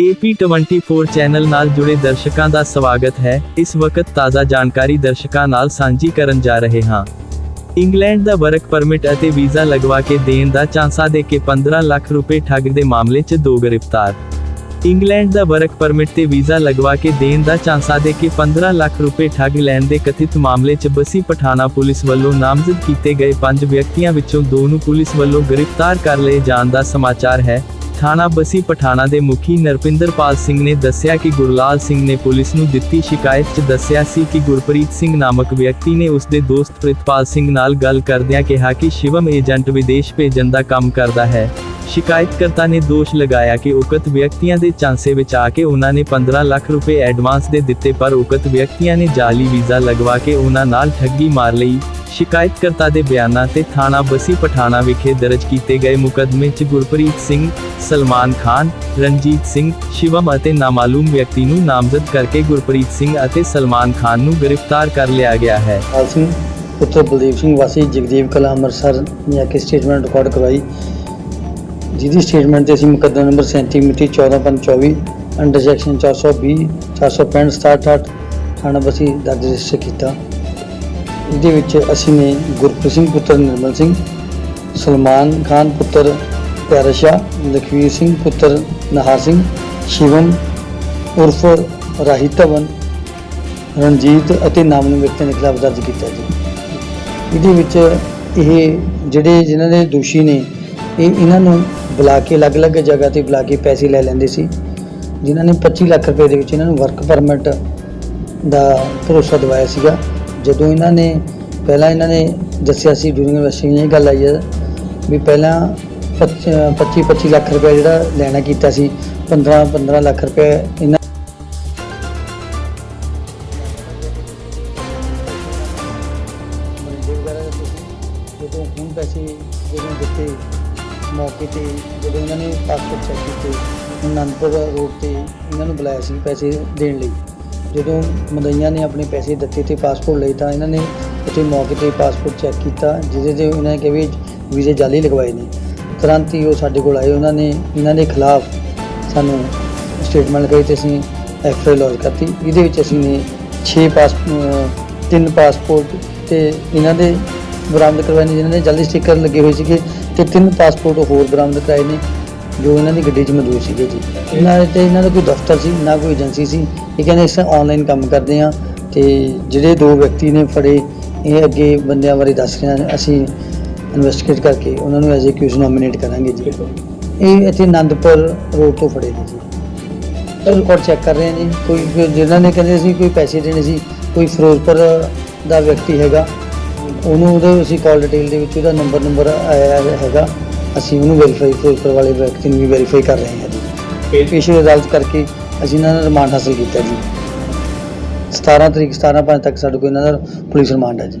AP24 channel ਨਾਲ ਜੁੜੇ ਦਰਸ਼ਕਾਂ ਦਾ ਸਵਾਗਤ ਹੈ। ਇਸ ਵਕਤ ਤਾਜ਼ਾ ਜਾਣਕਾਰੀ ਦਰਸ਼ਕਾਂ ਨਾਲ ਸਾਂਝੀ ਕਰਨ ਜਾ ਰਹੇ ਹਾਂ। ਇੰਗਲੈਂਡ ਦਾ ਵਰਕ ਪਰਮਿਟ ਅਤੇ ਵੀਜ਼ਾ ਲਗਵਾ ਕੇ ਦੇਣ ਦਾ ਚਾਂਸਾ ਦੇ ਕੇ 15 ਲੱਖ ਰੁਪਏ ਠੱਗ ਦੇ ਮਾਮਲੇ 'ਚ ਦੋ ਗ੍ਰਿਫਤਾਰ। ਇੰਗਲੈਂਡ ਦਾ ਵਰਕ ਪਰਮਿਟ ਤੇ ਵੀਜ਼ਾ ਲਗਵਾ ਕੇ ਦੇਣ ਦਾ ਚਾਂਸਾ ਦੇ ਕੇ 15 ਲੱਖ ਰੁਪਏ ਠੱਗ ਲੈਣ ਦੇ ਕਥਿਤ ਮਾਮਲੇ 'ਚ ਬਸੀ ਪਠਾਣਾ ਪੁਲਿਸ ਵੱਲੋਂ ਨਾਮਜ਼ਦ ਕੀਤੇ ਗਏ ਪੰਜ ਵਿਅਕਤੀਆਂ ਵਿੱਚੋਂ ਦੋ ਨੂੰ ਪੁਲਿਸ ਵੱਲੋਂ ਗ੍ਰਿਫਤਾਰ ਕਰ ਲਏ ਜਾਣ ਦਾ ਸਮਾਚਾਰ ਹੈ। ਥਾਣਾ ਬਸੀ ਪਠਾਣਾ ਦੇ ਮੁਖੀ ਨਰਪਿੰਦਰਪਾਲ ਸਿੰਘ ਨੇ ਦੱਸਿਆ ਕਿ ਗੁਰਲਾਲ ਸਿੰਘ ਨੇ ਪੁਲਿਸ ਨੂੰ ਦਿੱਤੀ ਸ਼ਿਕਾਇਤ 'ਚ ਦੱਸਿਆ ਸੀ ਕਿ ਗੁਰਪ੍ਰੀਤ ਸਿੰਘ ਨਾਮਕ ਵਿਅਕਤੀ ਨੇ ਉਸ ਦੇ ਦੋਸਤ ਪ੍ਰਿਤਪਾਲ ਸਿੰਘ ਨਾਲ ਗੱਲ ਕਰਦਿਆਂ ਕਿਹਾ ਕਿ ਸ਼ਿਵਮ ਏਜੰਟ ਵਿਦੇਸ਼ ਭੇਜਣ ਦਾ ਕੰਮ ਕਰਦਾ ਹੈ। ਸ਼ਿਕਾਇਤਕਰਤਾ ਨੇ ਦੋਸ਼ ਲਗਾਇਆ ਕਿ ਉਕਤ ਵਿਅਕਤੀਆਂ ਦੇ ਚਾਂਸੇ ਵਿੱਚ ਆ ਕੇ ਉਹਨਾਂ ਨੇ 15 ਲੱਖ ਰੁਪਏ ਐਡਵਾਂਸ ਦੇ ਦਿੱਤੇ ਪਰ ਉਕਤ ਵਿਅਕਤੀਆਂ ਨੇ ਜਾਲੀ ਵੀਜ਼ਾ ਲਗਵਾ ਕੇ ਉਹਨਾਂ ਨਾਲ ਠੱਗੀ ਮਾਰ ਲਈ। ਸ਼ਿਕਾਇਤਕਰਤਾ ਦੇ ਬਿਆਨਾਂ ਤੇ ਥਾਣਾ ਬਸੀ ਪਠਾਣਾ ਵਿਖੇ ਦਰਜ ਕੀਤੇ ਗਏ ਮੁਕੱਦਮੇ 'ਚ ਗੁਰਪ੍ਰੀਤ ਸਿੰਘ, ਸਲਮਾਨ ਖਾਨ, ਰਣਜੀਤ ਸਿੰਘ, ਸ਼ਿਵਮ ਅਤੇ ਨਾਮਾਲੂਮ ਵਿਅਕਤੀ ਨੂੰ ਨਾਮਜ਼ਦ ਕਰਕੇ ਗੁਰਪ੍ਰੀਤ ਸਿੰਘ ਅਤੇ ਸਲਮਾਨ ਖਾਨ ਨੂੰ ਗ੍ਰਿਫਤਾਰ ਕਰ ਲਿਆ ਗਿਆ ਹੈ। ਪਾਲ ਸਿੰਘ ਪੁੱਤਰ ਸਿੰਘ ਵਾਸੀ ਜਗਦੇਵ ਕਲਾ ਅੰਮ੍ਰਿਤਸਰ ਨੇ ਕਿ ਸਟੇਟਮੈਂਟ ਰਿਕਾਰਡ ਕਰਵਾਈ, ਜਿਹਦੀ ਸਟੇਟਮੈਂਟ ਤੇ ਅਸੀਂ ਮੁਕੱਦਮਾ ਨੰਬਰ 37 ਮਿਤੀ 14/24 ਅੰਡਰ ਸੈਕਸ਼ਨ 420 465 67 ਥਾਣਾ ਬਸੀ ਦਰਜ ਰਜਿਸਟਰ ਕੀਤਾ। ਇਹਦੇ ਵਿੱਚ ਅਸੀਂ ਨੇ ਗੁਰਪ੍ਰੀਤ ਸਿੰਘ ਪੁੱਤਰ ਨਿਰਮਲ ਸਿੰਘ, ਸਲਮਾਨ ਖਾਨ ਪੁੱਤਰ ਪਿਆਰਾ ਸ਼ਾਹ, ਲਖਵੀਰ ਸਿੰਘ ਪੁੱਤਰ ਨਹਾਰ ਸਿੰਘ, ਸ਼ਿਵਮ, ਉਰਫ ਰਾਹੀ ਧਵਨ, ਰਣਜੀਤ ਅਤੇ ਨਾਮਨ ਵਿਅਕਤੀਆਂ ਦੇ ਖਿਲਾਫ ਦਰਜ ਕੀਤਾ ਜੀ। ਇਹਦੇ ਵਿੱਚ ਇਹ ਜਿਹੜੇ ਜਿਨ੍ਹਾਂ ਦੇ ਦੋਸ਼ੀ ਨੇ, ਇਹ ਇਹਨਾਂ ਨੂੰ ਬੁਲਾ ਕੇ ਅਲੱਗ-ਅਲੱਗ ਜਗ੍ਹਾ ਤੇ ਬੁਲਾ ਕੇ ਪੈਸੇ ਲੈ ਲੈਂਦੇ ਸੀ, ਜਿਨ੍ਹਾਂ ਨੇ 25 ਲੱਖ ਰੁਪਏ ਦੇ ਵਿੱਚ ਇਹਨਾਂ ਨੂੰ ਵਰਕ ਪਰਮਿਟ ਦਾ ਭਰੋਸਾ ਦਿਵਾਇਆ ਸੀਗਾ। ਜਦੋਂ ਇਹਨਾਂ ਨੇ, ਪਹਿਲਾਂ ਇਹਨਾਂ ਨੇ ਦੱਸਿਆ ਸੀ ਡੂਰਿੰਗ ਇਨਵੈਸਟੀਗੇਸ਼ਨ ਇਹ ਗੱਲ ਆਈ ਹੈ ਵੀ ਪਹਿਲਾਂ 25 25 ਲੱਖ ਰੁਪਏ ਜਿਹੜਾ ਲੈਣਾ ਕੀਤਾ ਸੀ 15 15 ਲੱਖ ਰੁਪਏ ਇਹਨਾਂ ਮਨਜ਼ੂਰ ਜਦੋਂ ਹੁਣ ਪੈਸੇ ਜਦੋਂ ਦਿੱਤੇ, ਮੌਕੇ ਤੇ ਜਦੋਂ ਇਹਨਾਂ ਨੇ ਪਾਸਪੋਰਟ ਚੈੱਕ ਕੀਤੇ, ਅਨੰਦਪੁਰ ਰੋਡ ਤੇ ਇਹਨਾਂ ਨੂੰ ਬੁਲਾਇਆ ਸੀ ਪੈਸੇ ਦੇਣ ਲਈ। ਜਦੋਂ ਮਦਈਆਂ ਨੇ ਆਪਣੇ ਪੈਸੇ ਦਿੱਤੇ ਤੇ ਪਾਸਪੋਰਟ ਲਈ ਤਾਂ ਇਹਨਾਂ ਨੇ ਉੱਥੇ ਮੌਕੇ ਤੇ ਪਾਸਪੋਰਟ ਚੈੱਕ ਕੀਤਾ, ਜਿਹਦੇ ਤੇ ਉਹਨਾਂ ਨੇ ਕਿਹਾ ਵੀ ਵੀਜ਼ੇ ਜਾਲੀ ਲਗਵਾਏ ਨੇ। ਤੁਰੰਤ ਹੀ ਉਹ ਸਾਡੇ ਕੋਲ ਆਏ, ਉਹਨਾਂ ਨੇ, ਇਹਨਾਂ ਦੇ ਖਿਲਾਫ ਸਾਨੂੰ ਸਟੇਟਮੈਂਟ ਲਗਾਈ ਤੇ ਅਸੀਂ ਐਫ ਆਈ ਲੌਜ ਕਰਤੀ। ਇਹਦੇ ਵਿੱਚ ਅਸੀਂ ਨੇ 6 ਪਾਸ ਤਿੰਨ ਪਾਸਪੋਰਟ ਤੇ ਇਹਨਾਂ ਦੇ ਬਰਾਮਦ ਕਰਵਾਏ ਨੇ ਜਿਨ੍ਹਾਂ ਦੇ ਜਲਦੀ ਸਟicker ਲੱਗੇ ਹੋਏ ਸੀਗੇ ਤੇ ਤਿੰਨ ਪਾਸਪੋਰਟ ਹੋਰ ਬਰਾਮਦ ਕਰਾਏ ਨੇ। ਜੋ ਇਹਨਾਂ ਦੀ ਗੱਡੀ 'ਚ ਮੌਜੂਦ ਸੀਗੇ ਜੀ। ਇਹਨਾਂ ਦੇ ਤੇ ਇਹਨਾਂ ਦਾ ਕੋਈ ਦਫ਼ਤਰ ਸੀ ਨਾ ਕੋਈ ਏਜੰਸੀ ਸੀ। ਇਹ ਕਹਿੰਦੇ ਇਸ ਆਨਲਾਈਨ ਕੰਮ ਕਰਦੇ ਆ ਤੇ ਜਿਹੜੇ ਦੋ ਵਿਅਕਤੀ ਨੇ ਫੜੇ ਇਹ ਅੱਗੇ ਬੰਦਿਆਂ ਬਾਰੇ ਦੱਸ ਰਹੇ ਹਨ ਅਸੀਂ ਇਨਵੈਸਟੀਗੇਟ ਕਰਕੇ ਉਹਨਾਂ ਨੂੰ ਐਜ਼ ਏ ਕਿਊਜ਼ ਨੋਮੀਨੇਟ ਕਰਾਂਗੇ ਜੀ। ਇਹ ਇੱਥੇ ਆਨੰਦਪੁਰ ਰੋਡ ਤੋਂ ਫੜੇ ਨੇ ਜੀ। ਰਿਕਾਰਡ ਚੈੱਕ ਕਰ ਰਹੇ ਹਾਂ ਜੀ ਕੋਈ ਜਿਨ੍ਹਾਂ ਨੇ ਕਹਿੰਦੇ ਸੀ ਕੋਈ ਪੈਸੇ ਦੇਣੇ ਸੀ ਕੋਈ ਫਿਰੋਜ਼ਪੁਰ ਦਾ ਵਿਅਕਤੀ ਹੈਗਾ ਉਹਨੂੰ ਉਹਦੇ ਅਸੀਂ ਕਾਲ ਡਿਟੇਲ ਦੇ ਵਿੱਚ ਉਹਦਾ ਨੰਬਰ ਨੰਬਰ ਆਇਆ ਹੈਗਾ। ਅਸੀਂ ਉਹਨੂੰ ਵੈਰੀਫਾਈ ਫਿਰੋਜ਼ਪੁਰ ਵਾਲੇ ਵਿਅਕਤੀ ਨੂੰ ਵੀ ਵੈਰੀਫਾਈ ਕਰ ਰਹੇ ਹਾਂ ਜੀ। ਪੇਸ਼ੀ ਅਦਾਲਤ ਕਰਕੇ ਅਸੀਂ ਇਹਨਾਂ ਦਾ ਰਿਮਾਂਡ ਹਾਸਲ ਕੀਤਾ ਜੀ। 17 ਤਰੀਕ 17 ਪੰਜ ਤੱਕ ਸਾਡੇ ਕੋਲ ਇਹਨਾਂ ਦਾ ਪੁਲਿਸ ਰਿਮਾਂਡ ਹੈ ਜੀ।